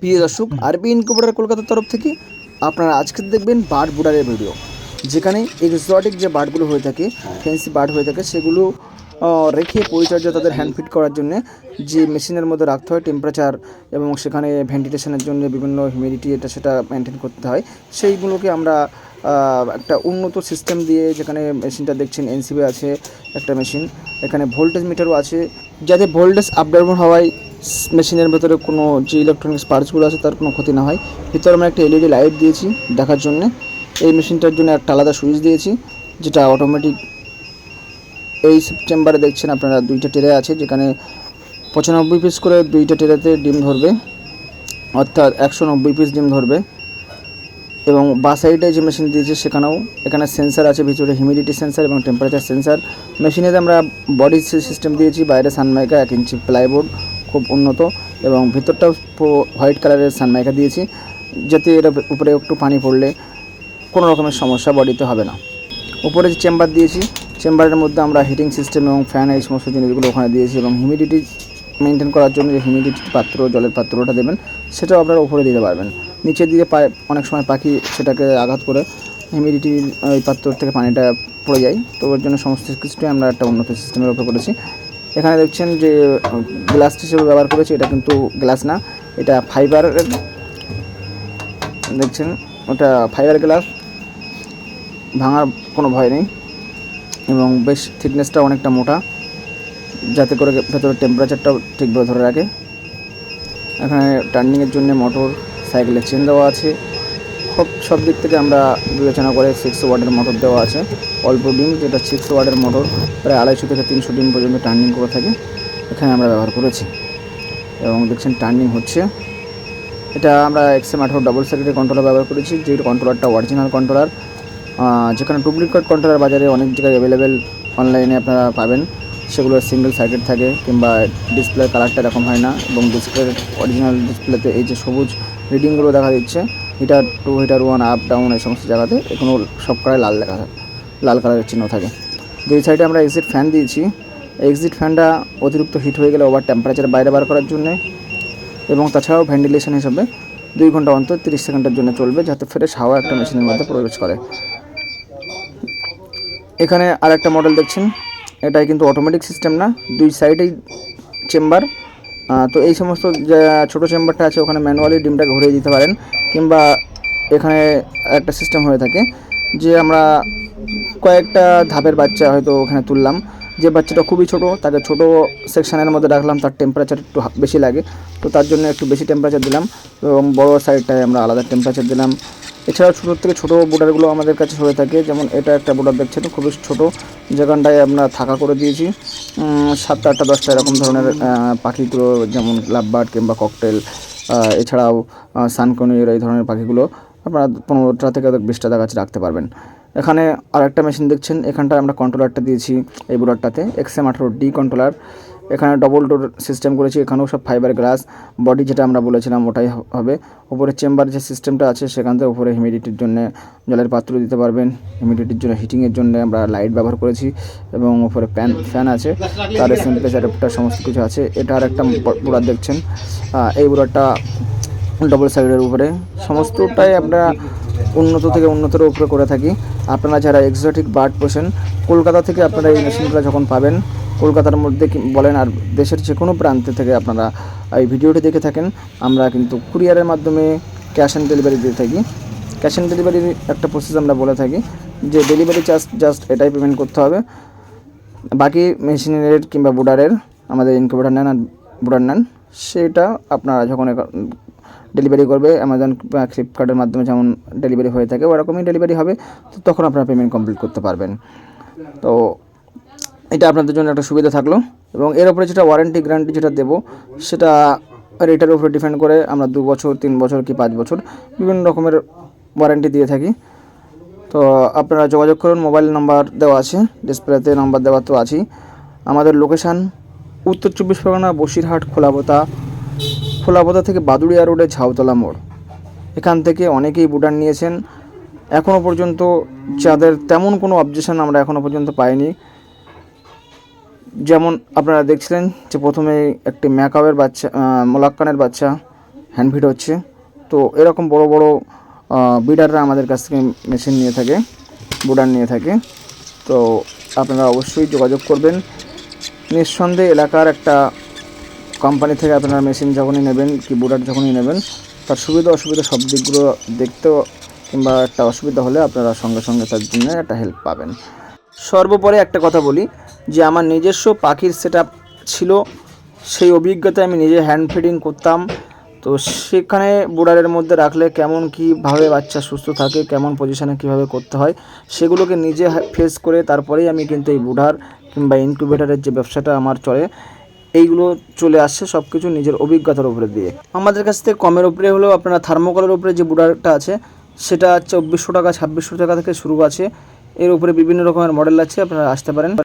প্রিয় দর্শক, আরবি ইনকুবেটার কলকাতার তরফ থেকে আপনারা আজকে দেখবেন বার্ড বুডারের ভিডিও। যেখানে এক্সোটিক যে বার্ডগুলো হয়ে থাকে ফ্যান্সি বার্ড হয়ে থাকে, সেগুলো রেখে পরিচর্যা তাদের হ্যান্ড ফিট করার জন্য যে মেশিনের মধ্যে রাখতে হয় টেম্পারেচার এবং সেখানে ভেন্টিলেশনের জন্য বিভিন্ন হিউমিডিটি এটা সেটা মেনটেন করতে হয়। সেইগুলোকে আমরা একটা উন্নত সিস্টেম দিয়ে যেখানে মেশিনটা দেখছেন এনসিবি আছে একটা মেশিন, এখানে ভোল্টেজ মিটারও আছে। যাতে ভোল্টেজ আপ ডাউন হওয়ায় মেশিনের ভেতরে কোনো যে ইলেকট্রনিক্স পার্টসগুলো আছে তার কোনো ক্ষতি না হয়। ভিতরে আমরা একটা এলইডি লাইট দিয়েছি দেখার জন্য। এই মেশিনটার জন্য একটা আলাদা সুইচ দিয়েছি, যেটা অটোমেটিক এই চেম্বারে দেখছেন আপনারা দুইটা টেরে আছে, যেখানে পঁচানব্বই পিস করে দুইটা টেরেতে ডিম ধরবে। অর্থাৎ একশো নব্বই পিস ডিম ধরবে। এবং বা সাইডে যে মেশিন দিয়েছে সেখানেও এখানে সেন্সার আছে, ভিতরে হিউমিডিটি সেন্সার এবং টেম্পারেচার সেন্সার মেশিনেতে আমরা বডি সিস্টেম দিয়েছি, বাইরে সানমাইকা এক ইঞ্চি প্লাইবোর্ড খুব উন্নত এবং ভিতরটাও হোয়াইট কালারের সানমাইকা দিয়েছি, যাতে এর উপরে একটু পানি পড়লে কোনো রকমের সমস্যা বডিতে হবে না। উপরে যে চেম্বার দিয়েছি, চেম্বারের মধ্যে আমরা হিটিং সিস্টেম এবং ফ্যান, এই সমস্ত জিনিসগুলো ওখানে দিয়েছি এবং হিউমিডিটি মেনটেন করার জন্য যে হিউমিডিটি পাত্র, জলের পাত্রটা দেবেন, সেটাও আপনারা উপরে দিতে পারবেন। নিচে দিয়ে পায়ে, অনেক সময় পাখি সেটাকে আঘাত করে হিউমিডিটির ওই পাত্র থেকে পানিটা পড়ে যায়, তো ওর জন্য সমস্ত কিছুটাই আমরা একটা উন্নত সিস্টেমের উপর করেছি। এখানে দেখছেন যে গ্লাস হিসেবে ব্যবহার করেছি, এটা কিন্তু গ্লাস না, এটা ফাইবারের দেখছেন, ওটা ফাইবার গ্লাস ভাঙার কোনো ভয় নেই, এবং বেশ থিকনেসটা অনেকটা মোটা, যাতে করে ভেতরে টেম্পারেচারটাও ঠিকভাবে ধরে রাখে। এখানে টার্নিংয়ের জন্য মোটর সাইকেলের চেন দেওয়া আছে। সব সব দিক থেকে আমরা বিবেচনা করে সিক্স ওয়ার্ডের মোটর দেওয়া আছে। অল্প ডিম, যেটা সিক্স ওয়ার্ডের মোটর প্রায় আড়াইশো থেকে তিনশো ডিম পর্যন্ত টার্নিং করে থাকে। এখানে আমরা ব্যবহার করেছি। এবং দেখছেন টার্নিং হচ্ছে। এটা আমরা এক্সএম আঠারো ডাবল সার্কিটের কন্ট্রোলার ব্যবহার করেছি, যে কন্ট্রোলারটা অরিজিনাল কন্ট্রোলার যেখানে ডুপ্লিকেট কন্ট্রোলার বাজারে অনেক জায়গায় অ্যাভেলেবেল অনলাইনে আপনারা পাবেন। সেগুলো সিঙ্গেল সার্কিট থাকে, কিংবা ডিসপ্লের কালারটা এরকম হয় না। এবং ডিসপ্লের অরিজিনাল ডিসপ্লেতে এই যে সবুজ রিডিংগুলো দেখা দিচ্ছে। Heater two heater one up down এই সমস্ত জায়গাতে এগুলো সব কালারে লাল দেখা থাকে, লাল কালারের চিহ্ন থাকে। দুই সাইডে আমরা এক্সিট ফ্যান দিয়েছি। এক্সিট ফ্যানটা অতিরিক্ত হিট হয়ে গেলে ওভার টেম্পারেচার বাইরে বার করার জন্যে এবং তাছাড়াও ভেন্টিলেশন হিসাবে দুই ঘণ্টা অন্তর তিরিশ সেকেন্ডের জন্য চলবে যাতে ফ্রেশ হাওয়া একটা মেশিনের মধ্যে প্রবেশ করে। এখানে আর একটা মডেল দেখছেন। এটাই কিন্তু অটোমেটিক সিস্টেম না। দুই সাইডেই চেম্বার তো এই সমস্ত ছোটো চেম্বারটা আছে, ওখানে ম্যানুয়ালি ডিমটাকে ঘুরিয়ে দিতে পারেন, কিংবা এখানে একটা সিস্টেম হয়ে থাকে যে আমরা কয়েকটা ধাপের বাচ্চা হয়তো ওখানে তুললাম। যে বাচ্চাটা খুবই ছোট, তাকে ছোট সেকশানের মধ্যে রাখলাম, তার টেম্পারেচার একটু বেশি লাগে। তো তার জন্য একটু বেশি টেম্পারেচার দিলাম, এবং বড় সাইডটায় আমরা আলাদা টেম্পারেচার দিলাম। এছাড়াও ছোটোর থেকে ছোটো বোর্ডারগুলো আমাদের কাছে হয়ে থাকে। যেমন এটা একটা বোর্ডার দেখছেন, খুবই ছোটো। যেখানটায় আমরা থাকা করে দিয়েছি। সাতটা, আটটা, দশটা এরকম ধরনের পাখিগুলো, যেমন লাভবার্ড কিংবা ককটেল এছাড়াও সানকনির এই ধরনের পাখিগুলো আপনারা পনেরোটা থেকে বিশটা কাছে রাখতে পারবেন। এখানে আর একটা মেশিন দেখছেন, এখানটায় আমরা কন্ট্রোলারটা দিয়েছি এই বোর্ডারটাতে এক্সএম আঠারো ডি কন্ট্রোলার এখানে ডবল ডোর সিস্টেম করেছি, এখানেও সব ফাইবার গ্লাস বডি যেটা আমরা বলেছিলাম ওটাই হবে। উপরে চেম্বার যে সিস্টেমটা আছে, সেখান থেকে উপরে হিউমিডিটির জন্য জলের পাত্র দিতে পারবেন। হিউমিডিটির জন্য হিটিংয়ের জন্য আমরা লাইট ব্যবহার করেছি এবং উপরে ফ্যান ফ্যান আছে। তার টেম্পারেচার সমস্ত কিছু আছে। এটা আর একটা বুড়ার দেখছেন। এই বুড়ারটা ডবল সাইডের উপরে। সমস্তটাই আমরা উন্নত থেকে উন্নতর উপরে করে থাকি। আপনারা যারা এক্সোটিক বার্ড পোষেন, কলকাতা থেকে আপনারা এই মেশিনগুলো যখন পাবেন কলকাতার মধ্যে বলেন আর দেশের যে কোনো প্রান্ত থেকে আপনারা এই ভিডিওটি দেখে থাকেন। আমরা কিন্তু কুরিয়ারের মাধ্যমে ক্যাশ অন ডেলিভারি দিয়ে থাকি। ক্যাশ অন ডেলিভারির একটা প্রসেস আমরা বলে থাকি যে ডেলিভারি চার্জ জাস্ট এটাই পেমেন্ট করতে হবে। বাকি মেশিনের কিংবা বুডারের আমাদের ইনকিউবেটার নেন আর বুডার নেন, সেটা আপনারা যখন ডেলিভারি করবে অ্যামাজন বা ফ্লিপকার্টের মাধ্যমে যেমন ডেলিভারি হয়ে থাকে, ওরকমই ডেলিভারি হবে, তো তখন আপনারা পেমেন্ট কমপ্লিট করতে পারবেন। তো এটা আপনাদের জন্য একটা সুবিধা থাকল। এবং এর উপরে যেটা ওয়ারেন্টি গ্যারান্টি যেটা দেবো, সেটা রেটের উপরে ডিপেন্ড করে আমরা দু বছর, তিন বছর কি পাঁচ বছর বিভিন্ন রকমের ওয়ারেন্টি দিয়ে থাকি। তো আপনারা যোগাযোগ করুন মোবাইল নাম্বার দেওয়া আছে ডিসপ্লেতে নাম্বার দেওয়া তো আছেই। আমাদের লোকেশান উত্তর চব্বিশ পরগনা, বসিরহাট, খোলাপোতা খোলাপোতা থেকে বাদুড়িয়া রোডে ঝাউতলা মোড়। এখান থেকে অনেকেই বুডার নিয়েছেন। এখনও পর্যন্ত যাদের তেমন কোনো অবজেকশন আমরা এখনও পর্যন্ত পাইনি। যেমন আপনারা দেখছিলেন যে প্রথমে একটি ম্যাকাওয়ের বাচ্চা মোলাক্কানের বাচ্চা হ্যান্ড ফিড হচ্ছে। তো এরকম বড় বড় বিডাররা আমাদের কাছ থেকে মেশিন নিয়ে থাকে বুডার নিয়ে থাকে। তো আপনারা অবশ্যই যোগাযোগ করবেন। নিঃসন্দেহে এলাকার একটা কোম্পানি থেকে আপনারা মেশিন যখনই নেবেন কি বুডার যখনই নেবেন, তার সুবিধা অসুবিধা সব দিকগুলো দেখতেও কিংবা একটা অসুবিধা হলে আপনারা সঙ্গে সঙ্গে তার জন্য একটা হেল্প পাবেন। সর্বোপরি একটা কথা বলি যে আমার নিজস্ব পাখির সেট ছিল, সেই অভিজ্ঞতায় আমি নিজে হ্যান্ড ফিডিং করতাম। তো সেখানে বুডারের মধ্যে রাখলে কেমন কীভাবে বাচ্চা সুস্থ থাকে, কেমন পজিশনে কীভাবে করতে হয়, সেগুলোকে নিজে ফেস করে তারপরেই আমি কিন্তু এই বুডার কিংবা ইনকিউবেটারের যে ব্যবসাটা আমার চলে, এইগুলো চলে আসছে সব কিছু নিজের অভিজ্ঞতার উপরে দিয়ে। আমাদের কাছ থেকে কমের উপরে হলেও আপনারা থার্মোকলের উপরে যে বুডারটা আছে, সেটা হচ্ছে চব্বিশশো টাকা, ছাব্বিশশো টাকা থেকে শুরু আছে। এর উপরে বিভিন্ন রকমের মডেল আছে, আপনারা আসতে পারেন।